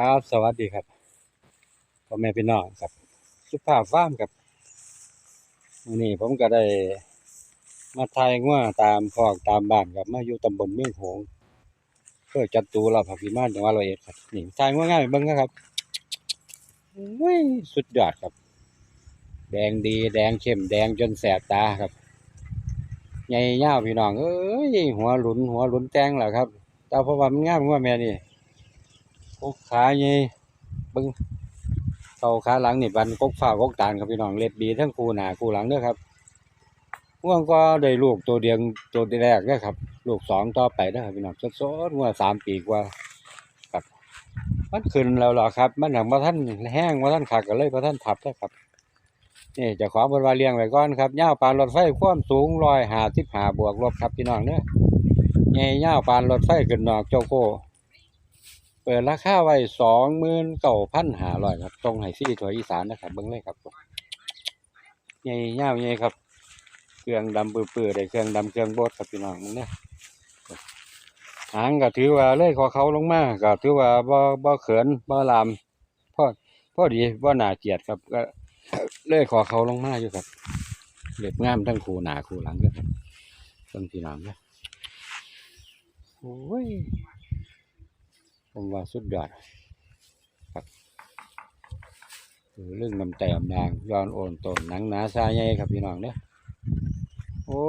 ครับสวัสดีครับพ่อแม่พี่น้องครับสุภาพฟ้าร์มครับวันนี้ผมก็ได้ มาทายงัวตามคอกตามบ้านครับมาอยู่ตำบลเมืองหงเพื่อจัดตูเราผักพิมานจังหวัดร้อยเอ็ดครับนี่ทายงัวง่ายเบิ่งครับอุ้ยสุดยอดครับ แดงดีแดงเข้มแดงจนแสบตาครับใหญ่ยาวพี่น้องเอ้ยหัวหลุนหัวหลุนแตงแหละครับแต่เพราะว่ามันง่ามงัวแม่นี่ กขาใหญ่บิ่งเข่าขาหลังนี่บันกกฟ้ากกตาลครับพี่น้องเล็บดีทั้งคู่หน้าคู่หลังเด้อครับง่วงก็ได้ลูกตัวเดียงตัวแรกเด้อครับ ลูกสองต่อไปเด้อครับพี่น้องสดๆง่วงสามปีกว่าครับมันขึ้นแล้วหรอครับ มันหนังมาท่านแห้งมาท่านขาดก็เลยมาท่านทับเด้อครับนี่จะขอบนวาเลี้ยงไว้ก่อนครับยาปานรถไฟความสูงร้อยหาสิบหาบวกลบครับพี่น้องเด้อใหญ่ยาปานรถไฟขึ้นนอกเจ้าโค เปิดราคาไว้สองหมื่นเก้าพันห้าร้อยครับตรงไหซี่ถั่วอีสานนะครับเบิ้งเลยครับใหญ่ยาวใหญ่ครับ เครื่องดำปื้อๆได้เครื่องดำเครื่องโบดครับพี่น้องมึงเนี่ยหางก็ถือว่าเลยขอเขาลงมาก็ถือว่าบ่บ่เขินบ่ลามพอพ่อดีบ่หนาเกียดครับ ก็เลยขอเขาลงมาอยู่ครับเล็บงามทั้งคู่หนาคู่หลังด้วยครับเบิ่งพี่น้องเนี่ยโอ้ย ผมว่าสุดยอดครับเรื่องน้ำแต้มนางย้อนโอนต้นหนังหนาซาใหญ่ครับพี่น้องเด้อโอ้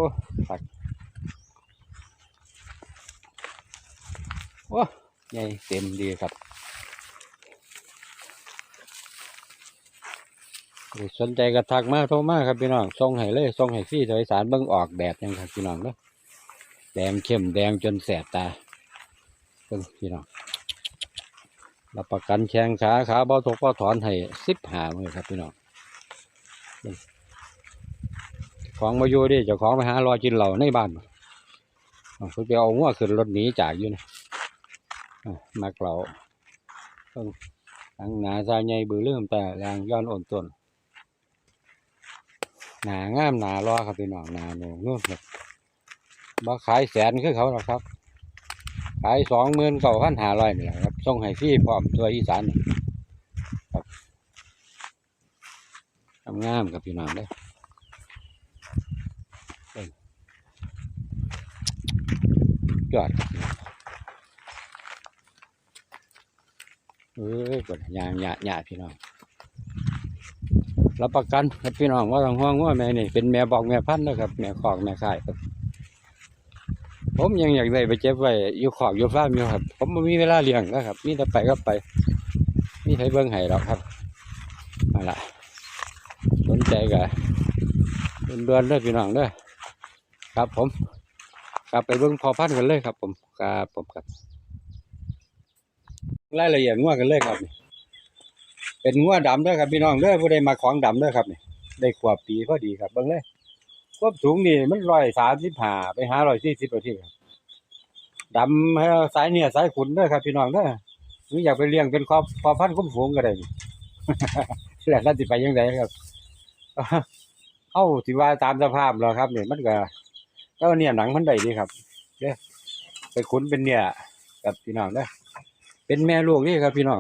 ฝักโอ้ใหญ่เต็มดีครับสนใจกระทักมากโทรมากครับพี่น้องส่งให้เลยส่งให้ฟรีโดยสารเบิ่งออกแดดยังครับพี่น้องเด้อแดงเข้มแดงจนแสบตาเบิ่งพี่น้อง รับประกันแข้งขาขาเบาทกเบาถอนให้สิบหาเลยครับพี่น้องของมาอยู่ดิเจ้าของไปหารอกินเหล่าในบ้านเขาไปเอางัวขึ้นรถหนีจากอยู่นะมักเหล่าต้องทั้งหนาซาใหญ่บือเริ่มแต่แรงย้อนอ่อนต้นหนางามหนารอครับพี่น้องหนาโหนงนู่นครับบ่ขายแสนคือเขาหรอกครับ ขายสองหมื่นเก้าพันห้าร้อยนี่แหละครับส่งให้ฟรีพร้อมตัวอีสานครับทำงามครับพี่น้องเด้เบิ่งยอดครับพี่น้องเอ้ยกดยางหยาหยาพี่น้องรับประกันครับพี่น้องว่าทางห้องว่าแม่นี่เป็นแม่บอกแม่พันธุ์นะครับ แม่ขอกแม่ขายครับ ผมยังอยากได้ไปเจ็บไว้อยู่ขอบอยู่ฟ้ามอยู่ครับ ผมไม่มีเวลาเลี้ยงนะครับมีแต่ไปก็ไปมีใครเบิ่งให้หรอกครับนั่นแหละสนใจก็เดือนๆเด้อพี่น้องเด้ครับผมกลับไปเบิ่งพอพันกันเลยครับ ผมครับผมครับรายละเอียดงัวกันเลยครับ เป็นงัวดำด้อครับพี่น้องเด้อผู้ใดมาของดำด้อครับนี่ได้ขวบปีพอดีครับเบิ่งเลย ควบสูงนี่มันร้อยสามสิบห้าไปหาร้อยสี่สิบนาทีครับดำให้สายเนี่ยสายขุนด้อครับพี่น้องเด้อหรืออยากไปเลี้ยงเป็นครอบครอบพันธุ์คุ้มฝูงก็ได้นี่แล้วนั่นสิไปยังไงครับเอ้าสิว่าตามสภาพแล้วครับเนี่ยมันก็ก็เนี่ยหนังมันได้ดีครับเด้อไปขุนเป็นเนี่ยกับพี่น้องเด้อเป็นแม่ลูกนี่ครับพี่น้อง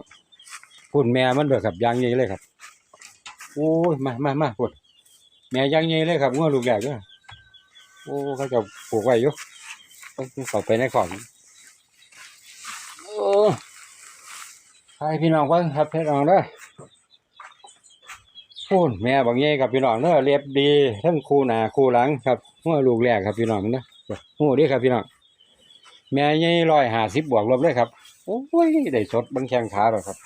พุ่นแม่มันเด้อครับยางใหญ่เลยครับโอ้ยมามามาพุ่น แม่ยังใหญ่เลยครับงัวลูกแรกเด้อโอ้เขาจะปลูกไว้อยู่ต้องเข้าไปในของโอ้ให้พี่น้องเบิ่งครับพี่น้องเด้อพูนแม่บางใหญ่ครับพี่น้องเด้อเรียบดีทั้งคู่หนาคู่หลังครับงัวลูกแรกครับพี่น้องเด้อหูดีครับพี่น้องแม่ใหญ่ร้อยห้าสิบบวกลบเลยครับโอ้ยได้สดบังแข้งขาแล้วครับ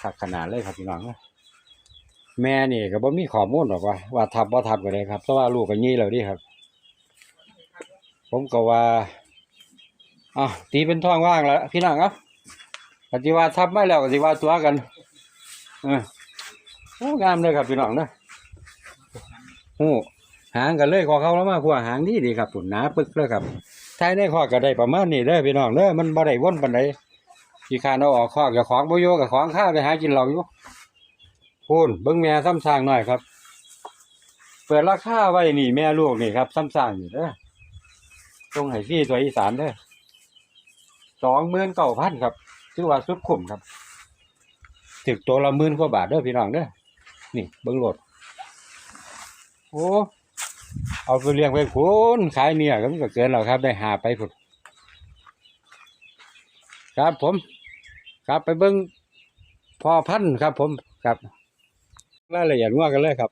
ขาดขนาดเลยครับพี่น้องเด้อ แม่นี่ก็บ่มีข้อมูลหรอกว่าว่าทับบ่ทับก็ได้ครับเพราะว่าลูกก็ยี่แล้วดิครับ ผมก็ว่าอะตีเป็นท้องว่างแล้วพี่น้องครับปฏิว่าทับไม่แล้วก็สิว่าตัวกันเออโอ้งามเลยครับพี่น้องเด้อโอ้หางกันเลยขอเขาแล้วมาขัวหางดีดีครับปุ่นหนาปึกเลยครับท้ายในข้อก็ได้ประมาณนี้เด้พี่น้องเด้มันบ่ได้วนปานใดขี้คร้านเอาออกข้อกับของบ่อยู่กับของข้าไปหากินเหล้าอยู่ พูนเบิ้งแม่ซ้ำสร้างหน่อยครับ เปิดราคาไว้นี่แม่ลูกนี่ครับซ้ำสร้างอยู่เด้อตรงไหฟรี่ตัวอีสานเด้อสองหมื่นเก้าพันครับถือว่าสุดคุ้มครับถึกตัวละหมื่นกว่าบาทเด้อพี่น้องเด้อนี่เบิ่งโลดโอ้เอาไปเลี้ยงไปคุณขายเนี่ยก็มันก็เกินแล้วครับ ได้หาไปพุ่นครับผม ครับไปเบิ่งพอพันครับผมครับ รายละเอียดว่ากันเลยครับ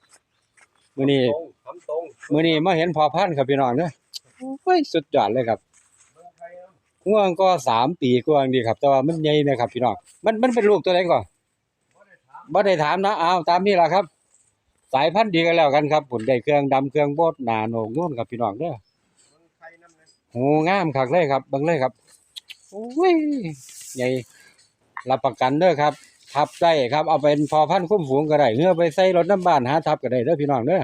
มื้อนี้ตรงทำตรงมื้อนี้มาเห็นพอพันธุ์ครับพี่น้องเด้อโอ้ยสุดยอดเลยครับเมืองไทยเอาง่วงก็สามปีกว่าดีครับ แต่ว่ามันใหญ่นะครับพี่น้องมันมันเป็นลูกตัวไหนก่อนบ่ได้ถามบ่ได้ถามนะอ้าวตามนี้ล่ะครับ สายพันธุ์ดีกันแล้วกันครับผลได้เครื่องดำเครื่องโบดหนาโหนกนู่นครับพี่น้องเด้อเมืองไทยนำนั้นหูงามคักเลยครับเบิ่งเลยครับโอ้ยใหญ่รับประกันเด้อครับ ทับได้ครับเอาเป็นพอพันคุ้มฝูงก็ได้เงื่อไปใส่รถน้ำบ้านหาทับก็ได้เด้อพี่น้องเด้อ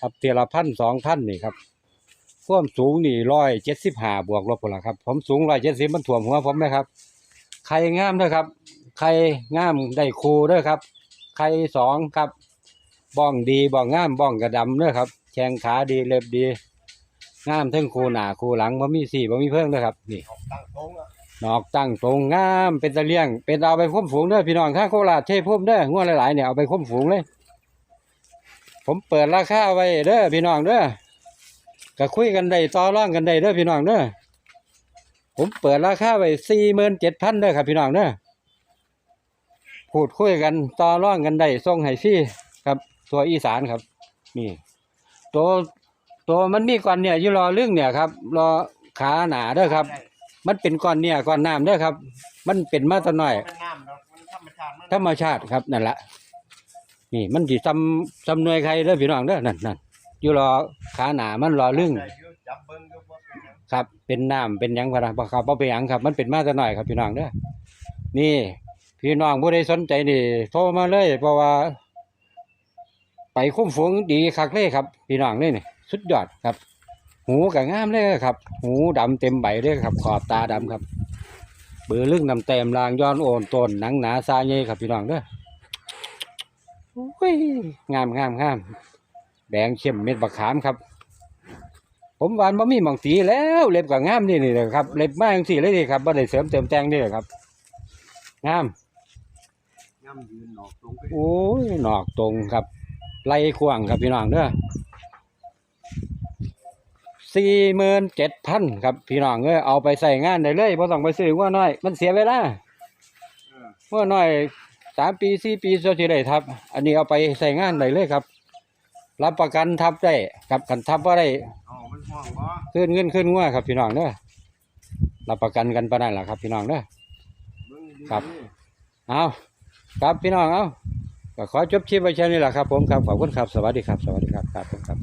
ทับเทียละพันสองพันนี่ครับความสูงนี่ร้อยเจ็ดสิบห้าบวกลบพุ่นละครับ ผมสูงร้อยเจ็ดสิบมันถ่วมหัวผมนะครับไข่งามด้อครับไข่งามได้ครูด้อครับไข่สองครับบ้องดีบ้องงามบ้องกระดำเด้อครับแข้งขาดีเล็บดีงามทั้งครูหนาครูหลังบ่มีสีบ่มีเพิ่งด้อครับ นี่ นอกตั้งตรงงามเป็นตะเลียง เป็นเอาไปคุ้มฝูงเด้อพี่น้องถ้าโคราชเทพุ่มเด้องัวหลายๆเนี่ยเอาไปคุ้มฝูงเลย ผมเปิดราคาไว้เด้อพี่น้องเด้อก็คุยกันได้ต่อรองกันได้เด้อพี่น้องเด้อผมเปิดราคาไว้สี่หมื่นเจ็ดพันเด้อครับพี่น้องเด้อพูดคุยกันต่อรองกันได้ส่งให้ฟรีครับ ตัวอีสานครับ นี่ ตัวตัวมันมีก่อนเนี่ยอยู่รอเรื่องเนี่ยครับ รอขาหนาเด้อครับ มันเป็นก้อนเนี่ยก้อนน้ำเด้อครับ มันเป็นมาแตะน้อย มันน้ำเนาะมันธรรมชาติมันธรรมชาติครับนั่นแหละนี่มันสิซ้ำซ้ำหน่วยใครเด้อพี่น้องเด้อนั่นนั่นอยู่รอขาหนามันรอลึงได้อยู่จับเบิ่งอยู่ว่าเป็นหยังครับ เป็นน้ำเป็นหยังพะนะบ่ครับบ่เป็นหยังครับ มันเป็นมาแตะน้อยครับพี่น้องเด้อนี่ พี่น้องผู้ใดสนใจนี่โทรมาเลย เพราะว่า ไปคุ้มฝูงดีคักเลยครับ พี่น้องเลยนี่สุดยอดครับ หูก็งามเลยครับ หูดำเต็มใบเลยครับ ขอบตาดำครับ เบือลึกนำเต็มลางย้อนโอนต้นหนังหนาซาเย่ครับพี่น้องเด้อโอ้ยงามงามงามแดงเข้มเม็ดบักขามครับ ผมหวานบ่มีหมองสีแล้วเล็บก็งามนี่นี่เลยครับเล็บมาจังสีเลยนี่ครับบ่ได้เสริมเติมแต่งนี่เลยครับงามย่ำยืนออกตรงไปโอ้ยหนอกตรงครับไล่ขวางครับพี่น้องเด้อ สี่หมื่นเจ็ดพันครับพี่น้องเอ้ยเอาไปใส่งานได้เลยบ่ต้องไปซื้อว่าน้อย มันเสียเวลาเออว่าน้อยสามปีสี่ปีโซจิได้ทับ อันนี้เอาไปใส่งานได้เลยครับ รับประกันทับได้ครับกันทับว่าได้เอามันห่วงบ่ขึ้นเงินขึ้นงัวครับพี่น้องเด้อรับประกันกันปานนั้นล่ะครับ พี่น้องเด้อเบิ่งดีๆครับเอาครับพี่น้องเอาก็ขอจบชีพไว้แค่นี้แหละครับผมครับขอบคุณครับสวัสดีครับ สวัสดีครับครับผมครับ